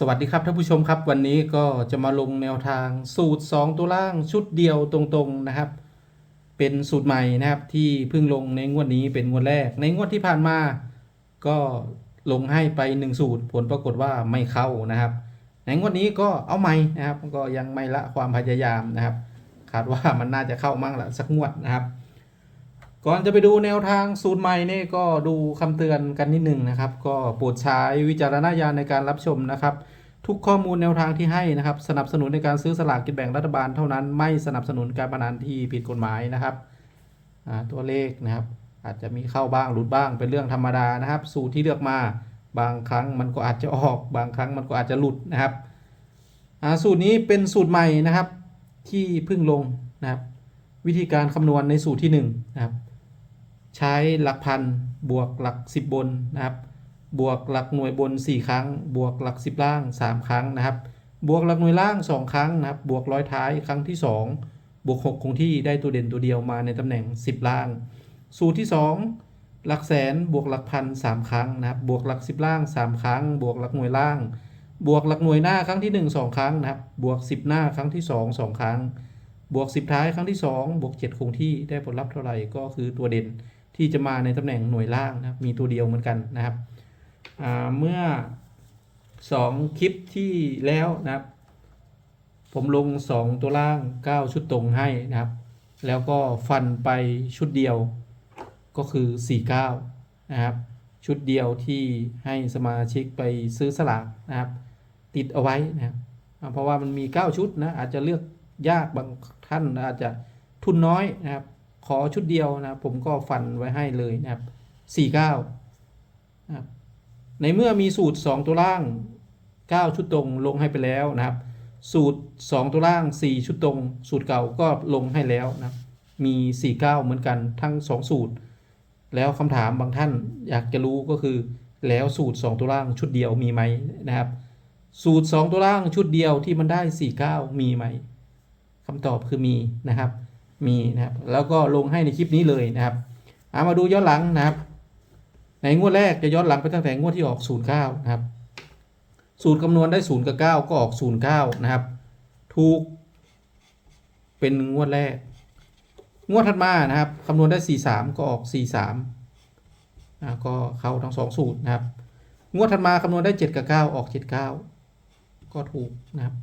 สวัสดีครับท่านผู้ชมครับ วันนี้ก็จะมาลงแนวทางสูตร 2 ตัวล่างชุดเดียวตรงๆนะครับ เป็นสูตรใหม่นะครับที่เพิ่งลงในงวดนี้เป็นงวดแรก ในงวดที่ผ่านมาก็ลงให้ไป 1 สูตร ผลปรากฏว่าไม่เข้านะครับ ในงวดนี้ก็เอาใหม่นะครับ ก็ยังไม่ละความพยายามนะครับคาดว่ามันน่าจะเข้ามั่งละสักงวดนะครับ ก่อนจะไปดูแนวทางสูตรใหม่นี่ก็ดูคำเตือนกันนิดหนึ่งนะครับ ก็โปรดใช้วิจารณญาณในการรับชมนะครับ ทุกข้อมูลแนวทางที่ให้นะครับ สนับสนุนในการซื้อสลากกินแบ่งรัฐบาลเท่านั้นไม่สนับสนุนการพนันที่ผิดกฎหมายนะครับตัวเลขนะครับ อาจจะมีเข้าบ้างหลุดบ้างเป็นเรื่องธรรมดานะครับ สูตรที่เลือกมาบางครั้งมันก็อาจจะออก บางครั้งมันก็อาจจะหลุดนะครับสูตรนี้เป็นสูตรใหม่นะครับที่เพิ่งลงนะครับ วิธีการคำนวณในสูตรที่หนึ่งนะครับ ใช้หลักพันบวกหลัก 10 บนนะครับ บวกหลักหน่วยบน 4 ครั้ง บวกหลัก 10 ล่าง 3 ครั้งนะครับ บวกหลักหน่วยล่าง 2 ครั้งนะครับ บวกร้อยท้ายครั้งที่ 2 บวก 6 คงที่ได้ตัวเด่นตัวเดียวมาในตำแหน่ง 10 ล่าง สูตรที่ 2 หลักแสนบวกหลักพัน3ครั้งนะครับ บวกหลัก 10 ล่าง 3 ครั้ง บวกหลักหน่วยล่าง บวกหลักหน่วยหน้าครั้งที่ 1 2 ครั้งนะครับ บวก 10 หน้าครั้งที่ 2 2 ครั้ง บวก 10 ท้ายครั้งที่ 2 บวก 7 คงที่ได้ผลลัพธ์เท่าไหร่ก็คือตัวเด่น ที่จะมาในตำแหน่งหน่วยล่างนะครับมีตัวเดียวเหมือนกันนะครับเมื่อ 2 คลิปที่แล้วนะครับ ผมลง 2 ตัวล่าง 9 ชุดตรงให้นะครับ แล้วก็ฟันไปชุดเดียวก็คือ 49 นะครับ ชุดเดียวที่ให้สมาชิกไปซื้อสลากนะครับ ติดเอาไว้นะครับเพราะว่ามันมี 9 ชุดนะอาจจะเลือกยากบางท่านอาจจะทุนน้อยนะครับ ขอชุดเดียวนะผมก็ฟันไว้ให้เลยนะครับ 49นะครับในเมื่อมีสูตร 2 ตัวล่าง 9 ชุดตรงลงให้ไปแล้วนะครับ สูตร 2 ตัวล่าง 4 ชุดตรง สูตรเก่าก็ลงให้แล้วนะมี 49 เหมือนกันทั้ง 2 สูตร แล้วคำถามบางท่านอยากจะรู้ก็คือ แล้วสูตร 2 ตัวล่างชุดเดียวมีไหมนะครับ สูตร 2 ตัวล่างชุดเดียวที่มันได้ 49 มีไหมคำตอบคือมีนะครับ มีนะครับ แล้วก็ลงให้ในคลิปนี้เลยนะครับเอามาดูย้อนหลังนะครับ ในงวดแรกจะย้อนหลังไปตั้งแต่งวดที่ออก 09 นะครับ สูตรคำนวณได้ 0 กับ 9 ก็ออก 09 นะครับ ถูก เป็นงวดแรก งวดถัดมานะครับคำนวณได้ 43 ก็ออก 43นะก็เข้าทั้งสองสูตรนะครับ งวดถัดมาคำนวณได้ 7 กับ 9 ออก 79 ก็ถูกนะครับ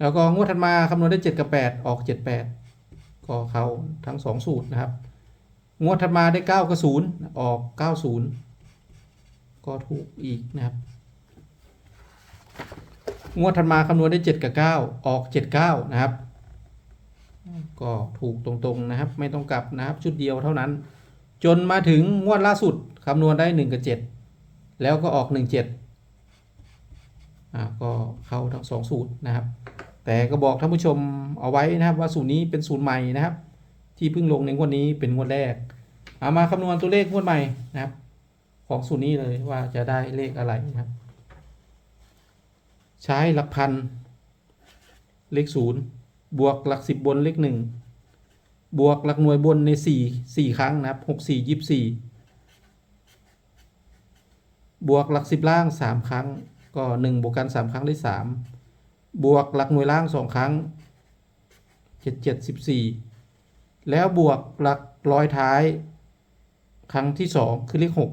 แล้วก็งวดถัดมาคำนวณได้ 7 กับ 8 ออก 78 ก็เข้าทั้ง 2 สูตรนะครับ งวดถัดมาได้ 9 กับ 0 ออก 90 ก็ถูกอีกนะครับ งวดถัดมาคำนวณได้ 7 กับ 9 ออก 79 นะครับ ก็ถูกตรงๆนะครับ ไม่ต้องกลับนะครับชุดเดียวเท่านั้น จนมาถึงงวดล่าสุดคำนวณได้ 1 กับ 7 แล้วก็ออก 17อ่า ก็เข้าทั้ง2สูตรนะครับ แต่ก็บอกท่านผู้ชมเอาไว้นะครับว่าสูตรนี้เป็นสูตรใหม่นะครับ ที่เพิ่งลงในงวดนี้เป็นงวดแรกเอามาคำนวณตัวเลขงวดใหม่นะครับ ของสูตรนี้เลยว่าจะได้เลขอะไรนะครับ ใช้หลักพันเลขศูนย์บวกหลักสิบบนเลขหนึ่งบวกหลักหน่วยบนในสี่สี่ครั้งนะครับหกสี่ยี่สี่บวกหลักสิบล่างสามครั้ง ก็หนึ่งบวกกันสามครั้งได้สามบวกหลักหน่วยล่างสองครั้งเจ็ดเจ็ดสิบสี่แล้วบวกหลักร้อยท้าย ครั้งที่สองคือเลขหก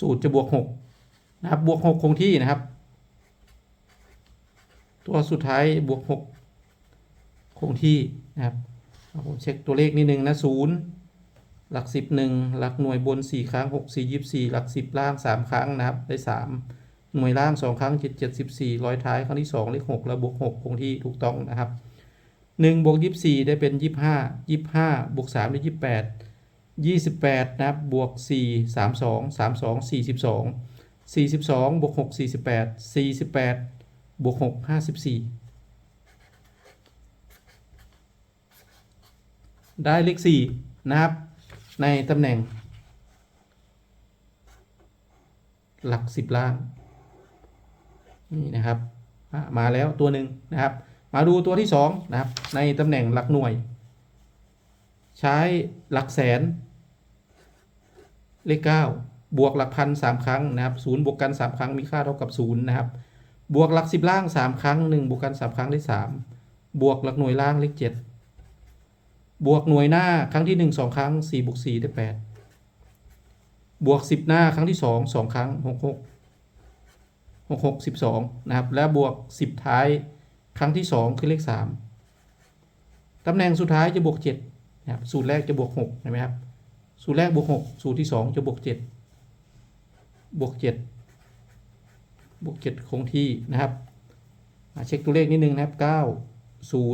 สูตรจะบวกหกนะครับบวกหกคงที่นะครับ ตัวสุดท้ายบวกหกคงที่นะครับเอาผมเช็คตัวเลขนิดนึงนะศูนย์ หลักสิบหนึ่งหลักหน่วยบนสี่ครั้งหกสี่ยี่สี่หลักสิบล่างสามครั้งนะครับ ได้สามหน่วยล่างสองครั้งเจ็ดเจ็ดสิบสี่ร้อยท้ายครั้งที่สองเลขหกแล้วบวกหกคงที่ถูกต้องนะครับหนึ่งบวกยี่สี่ได้เป็นยี่ห้ายี่ห้าบวกสามได้ยี่แปดยี่สิบแปดนะครับ บวกสี่สามสองสามสองสี่สิบสองสี่สิบสองบวกหกสี่สิบแปดสี่สิบแปดบวกหกห้าสิบสี่ได้เลขสี่นะครับ ในตำแหน่ง หลักสิบล่าง นี่นะครับ มาแล้วตัวหนึ่งนะครับ มาดูตัวที่สองนะครับ ในตำแหน่งหลักหน่วย ใช้หลักแสน เลขเก้าบวกหลักพันสามครั้งนะครับศูนย์บวกกันสามครั้งมีค่าเท่ากับศูนย์นะครับ บวกหลักสิบล่างสามครั้งหนึ่งบวกกันสามครั้งได้สามบวกหลักหน่วยล่างเลขเจ็ด บวกหน่วยหน้าครั้งที่หนึ่งสองครั้งสี่บวกสี่ได้แปดบวกสิบหน้าครั้งที่สองสองครั้งหกหกหกหกสิบสองนะครับ และบวกสิบท้ายครั้งที่สองคือเลขสามตำแหน่งสุดท้ายจะบวกเจ็ดนะครับสูตรแรกจะบวกหกเห็นไหมครับ สูตรแรกบวกหกสูตรที่สองจะบวกเจ็ดบวกเจ็ดบวกเจ็ดคงที่นะครับเช็คตัวเลขนิดนึงนะครับเก้าศู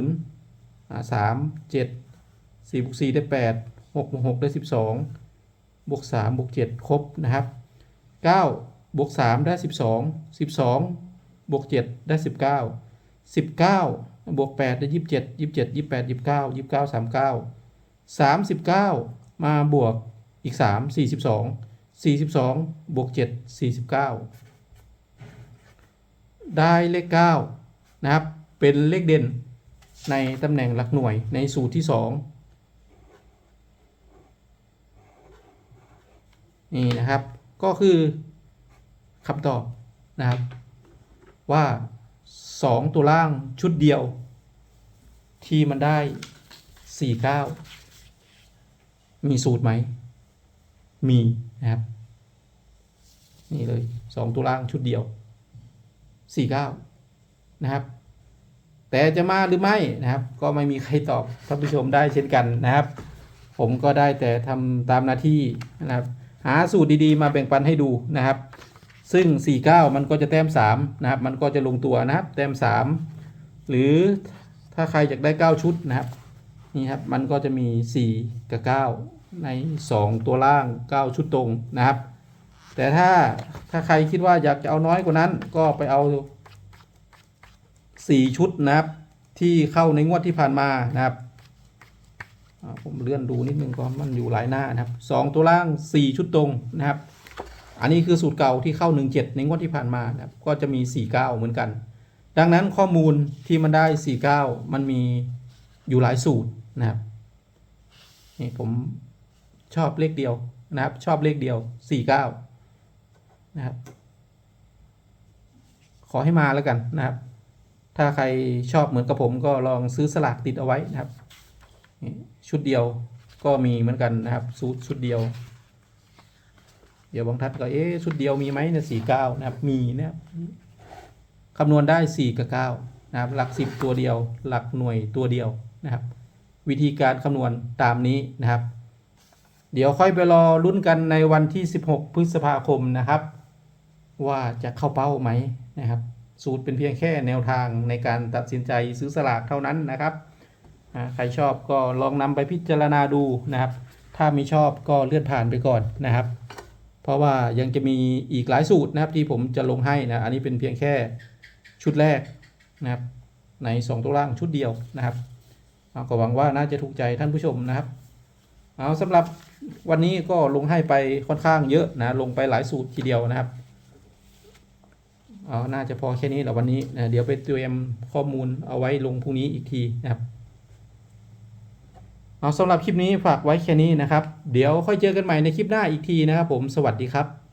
4บวก4ได้ 8 6บวก6ได้ 12 บวก3บวก7ครบนะครับ9บวก3ได้ 12 12 บวก 7 ได้ 19 19 บวก 8 ได้ 27 27 28 29 29 39 39 มาบวกอีก 3 42 42 บวก 7 49 ได้เลข 9 นะครับ เป็นเลขเด่นในตำแหน่งหลักหน่วยในสูตรที่ 2 นี่นะครับ ก็คือคำตอบนะครับ ว่าสองตัวล่างชุดเดียว ที่มันได้สี่เก้ามีสูตรไหม มีนะครับ นี่เลยสองตัวล่างชุดเดียวสี่เก้านะครับ แต่จะมาหรือไม่นะครับ ก็ไม่มีใครตอบท่านผู้ชมได้เช่นกันนะครับ ผมก็ได้แต่ทำตามหน้าที่นะครับ หาสูตรดีๆ มาแบ่งปันให้ดูนะครับ ซึ่ง 49 มันก็จะแต้ม3นะครับ มันก็จะลงตัวนะครับ แต้ม 3 หรือถ้าใครอยากได้ 9 ชุดนะครับ นี่ครับ มันก็จะมี 4 กับ 9 ใน 2 ตัวล่าง 9 ชุดตรงนะครับ แต่ถ้าถ้าใครคิดว่าอยากจะเอาน้อยกว่านั้น ก็ไปเอา 4 ชุดนะครับ ที่เข้าในงวดที่ผ่านมานะครับ ผมเลื่อนดูนิดนึงก็มันอยู่หลายหน้านะครับ 2 ตัวล่าง 4 ชุดตรงนะครับ อันนี้คือสูตรเก่าที่เข้า 17 ในงวดที่ผ่านมานะครับ ก็จะมี 49 เหมือนกัน ดังนั้นข้อมูลที่มันได้ 49 มันมีอยู่หลายสูตรนะครับนี่ผมชอบเลขเดียวนะครับ ชอบเลขเดียว 49 นะครับ ขอให้มาแล้วกันนะครับ ถ้าใครชอบเหมือนกับผมก็ลองซื้อสลากติดเอาไว้นะครับนี่ ชุดเดียวก็มีเหมือนกันนะครับสูตรชุดเดียว เดี๋ยวบางท่านก็เอ๊ะชุดเดียวมีไหมเนี่ยสี่เก้านะครับมีนะครับคำนวณได้สี่กับเก้านะครับหลักสิบตัวเดียว หลักหน่วยตัวเดียวนะครับ วิธีการคำนวณตามนี้นะครับ เดี๋ยวค่อยไปรอลุ้นกันในวันที่ 16 พฤษภาคมนะครับ ว่าจะเข้าเป้าไหมนะครับ สูตรเป็นเพียงแค่แนวทางในการตัดสินใจซื้อสลากเท่านั้นนะครับ ใครชอบก็ลองนำไปพิจารณาดูนะครับ ถ้าไม่ชอบก็เลื่อนผ่านไปก่อนนะครับ เพราะว่ายังจะมีอีกหลายสูตรนะครับที่ผมจะลงให้นะ อันนี้เป็นเพียงแค่ชุดแรกนะครับ ใน 2 ตัวล่างชุดเดียวนะครับก็หวังว่าน่าจะถูกใจท่านผู้ชมนะครับ เอาสำหรับวันนี้ก็ลงให้ไปค่อนข้างเยอะนะ ลงไปหลายสูตรทีเดียวนะครับเอาน่าจะพอแค่นี้แหละวันนี้นะเดี๋ยวไปเตรียมข้อมูลเอาไว้ลงพรุ่งนี้อีกทีนะครับ เอาสำหรับคลิปนี้ฝากไว้แค่นี้นะครับ เดี๋ยวค่อยเจอกันใหม่ในคลิปหน้าอีกทีนะครับผม สวัสดีครับ